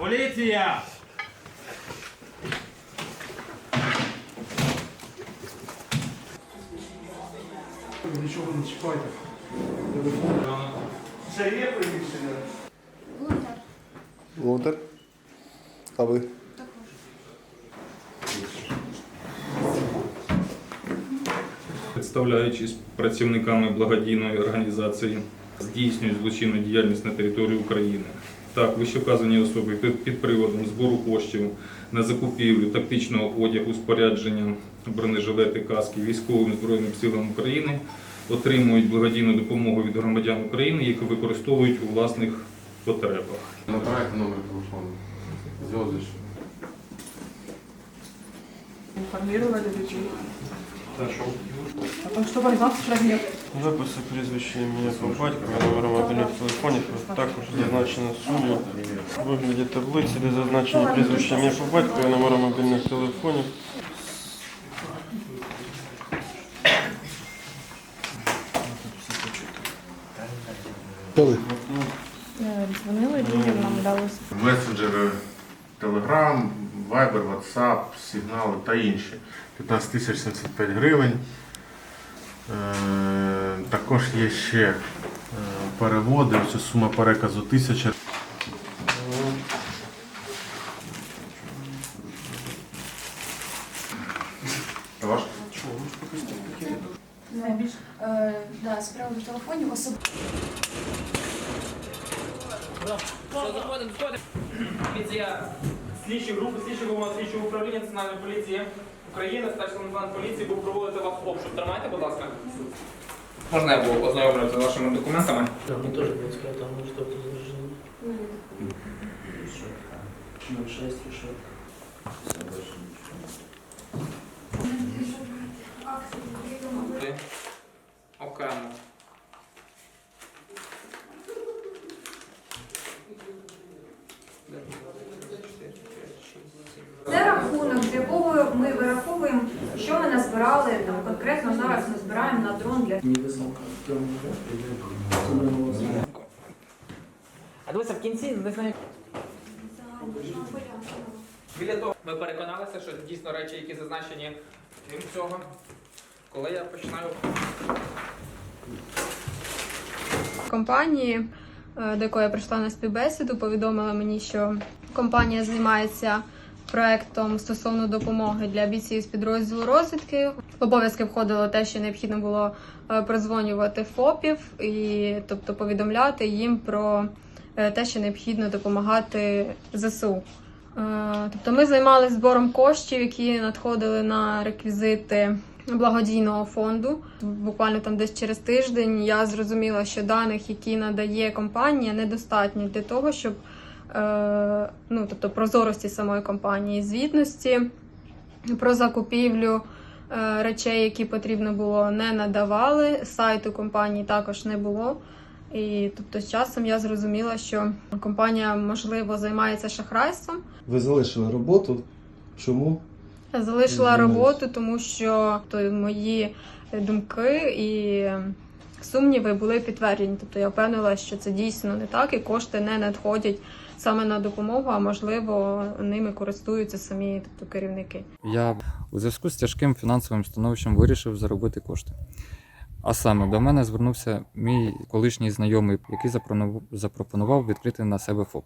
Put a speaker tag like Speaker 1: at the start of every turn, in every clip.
Speaker 1: Поліція!
Speaker 2: Нічого не чіпайте. Телефон. Ще є приміщення?
Speaker 3: Волонтер? А ви?
Speaker 4: представляючись працівниками благодійної організації, здійснюють злочинну діяльність на території України. Так, вищевказані особи під, приводом збору коштів на закупівлю тактичного одягу, спорядження, бронежилети, каски військовим збройним силам України отримують благодійну допомогу від громадян України, яку використовують у власних потребах.
Speaker 5: Набирайте номер телефону. Зв'язуєш.
Speaker 6: Информировали людей.
Speaker 5: Та що?
Speaker 6: О том, что война в нет.
Speaker 7: Виписи прізвище ім'я по батькові, номер мобільних телефонів, також зазначена сума. У вигляді таблиці, де зазначені прізвище ім'я по батькові, номер мобільних телефонів.
Speaker 3: Коли?
Speaker 6: Дзвонили людям, нам дали
Speaker 5: Месенджери Telegram, Viber, WhatsApp, сигнали та інші. 15 тисяч 75 гривень. Е, також є ще е, переводи. Ось сума переказу 1000. Ваш?
Speaker 8: Найбільш е, да, з приводу телефонів особ...
Speaker 1: Заходимо, заходимо. Слідчі групи, слідчого головного слідчого управління Національної поліції України, старший лейтенант поліції був проводити вас обшук. Тримайте, будь ласка. Можна я був ознайомлюватися з вашими документами?
Speaker 9: Мне тоже 25 там может что-то заражено. Решетка. 06 решетка.
Speaker 10: ми вираховуємо, що ми назбирали там конкретно зараз. Ми збираємо на дрон для
Speaker 9: Невысоко. Темный Темный
Speaker 1: А дивися, в кінці не знаю. Біля того ми переконалися, що дійсно речі, які зазначені крім цього, коли я починаю
Speaker 6: компанії, е, до якої я прийшла на співбесіду, повідомила мені, що компанія займається проектом стосовно допомоги для бійців з підрозділу розвідки. В обов'язки входило те, що необхідно було е, продзвонювати ФОПів і тобто повідомляти їм про е, те, що необхідно допомагати ЗСУ. Е, Тобто ми займалися збором коштів, які надходили на реквізити благодійного фонду. Буквально там десь через тиждень я зрозуміла, що даних, які надає компанія, недостатньо для того, щоб ну, тобто прозорості самої компанії, звітності про закупівлю е, речей, які потрібно було, не надавали. Сайту компанії також не було. І тобто з часом я зрозуміла, що компанія можливо займається шахрайством.
Speaker 3: Ви залишили роботу. Чому?
Speaker 6: Я залишила роботу, тому що то мої думки і сумніви були підтверджені. Тобто я впевнила, що це дійсно не так, і кошти не надходять саме на допомогу, а можливо ними користуються самі тобто, керівники.
Speaker 11: Я у зв'язку з тяжким фінансовим становищем вирішив заробити кошти. А саме до мене звернувся мій колишній знайомий, який запропонував- відкрити на себе ФОП,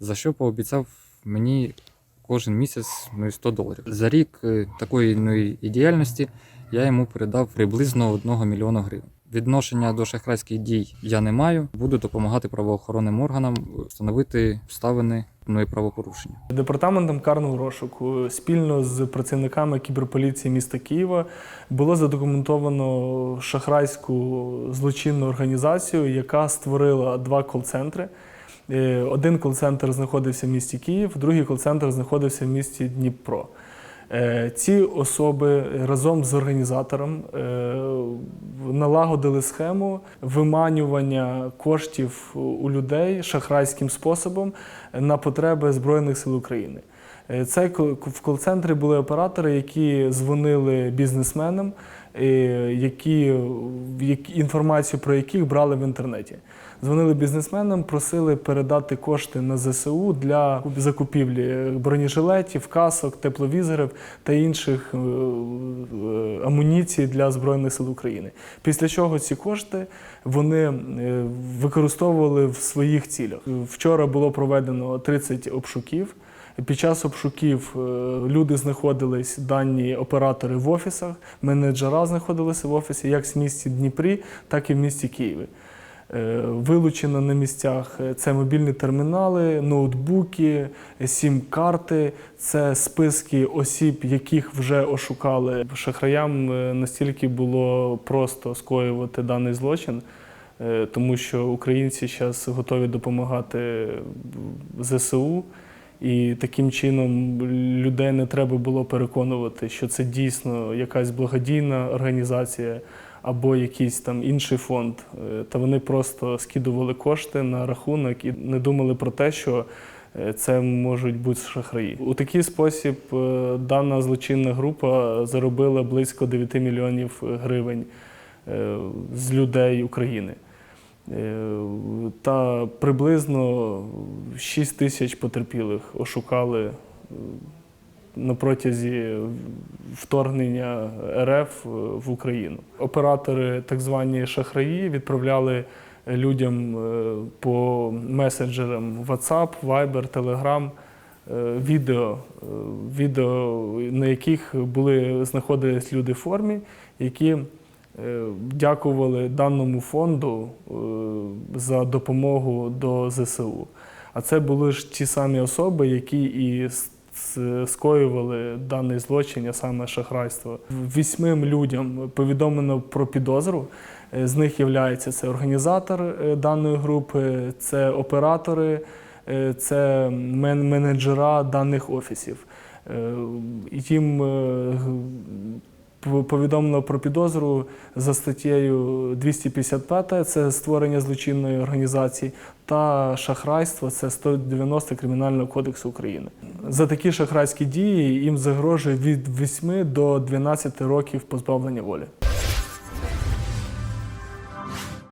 Speaker 11: за що пообіцяв мені кожен місяць ну, 100 доларів. За рік е, такої ну, діяльності я йому передав приблизно 1 мільйона гривень. Відношення до шахрайських дій я не маю. Буду допомагати правоохоронним органам встановити обставини ну, правопорушення.
Speaker 2: Департаментом карного розшуку спільно з працівниками кіберполіції міста Києва було задокументовано шахрайську злочинну організацію, яка створила два кол-центри. Е, Один кол-центр знаходився в місті Київ, другий кол-центр знаходився в місті Дніпро. Е, Ці особи разом з організатором е, налагодили схему виманювання коштів у людей шахрайським способом на потреби Збройних сил України. Е, Це в кол-центрі були оператори, які дзвонили бізнесменам е, які, які- інформацію про яких брали в інтернеті. Дзвонили бізнесменам, просили передати кошти на ЗСУ для закупівлі бронежилетів, касок, тепловізорів та інших е, е, амуніцій для Збройних сил України. Після чого ці кошти вони е, використовували в своїх цілях. Вчора було проведено 30 обшуків. Під час обшуків е, люди знаходились, дані оператори в офісах, менеджера знаходилися в офісі як в місті Дніпрі, так і в місті Києві. Е, Вилучено на місцях е, це мобільні термінали, ноутбуки, сім-карти, це списки осіб, яких вже ошукали. Шахраям настільки було просто скоювати даний злочин, тому що українці зараз готові допомагати ЗСУ. І таким чином людей не треба було переконувати, що це дійсно якась благодійна організація або якийсь там інший фонд. Е, Та вони просто скидували кошти на рахунок і не думали про те, що е, це можуть бути шахраї. У такий спосіб е, дана злочинна група заробила близько 9 мільйонів гривень з людей України. Е, Та приблизно 6 тисяч потерпілих ошукали е, на протязі вторгнення РФ в Україну. Оператори, так звані шахраї, відправляли людям е, по месенджерам WhatsApp, Viber, Telegram е, відео, е, відео, на яких були знаходились люди в формі, які е, дякували даному фонду е, за допомогу до ЗСУ. А це були ж ті самі особи, які і скоювали даний злочин, а саме шахрайство. Вісьмим людям повідомлено про підозру. Е, З них є це організатор е, даної групи, це оператори, е, це менеджера даних офісів. Е, Їм е, повідомлено про підозру за статтєю 255, це створення злочинної організації, та шахрайство це 190 Кримінального кодексу України. За такі шахрайські дії їм загрожує від 8 до 12 років позбавлення волі.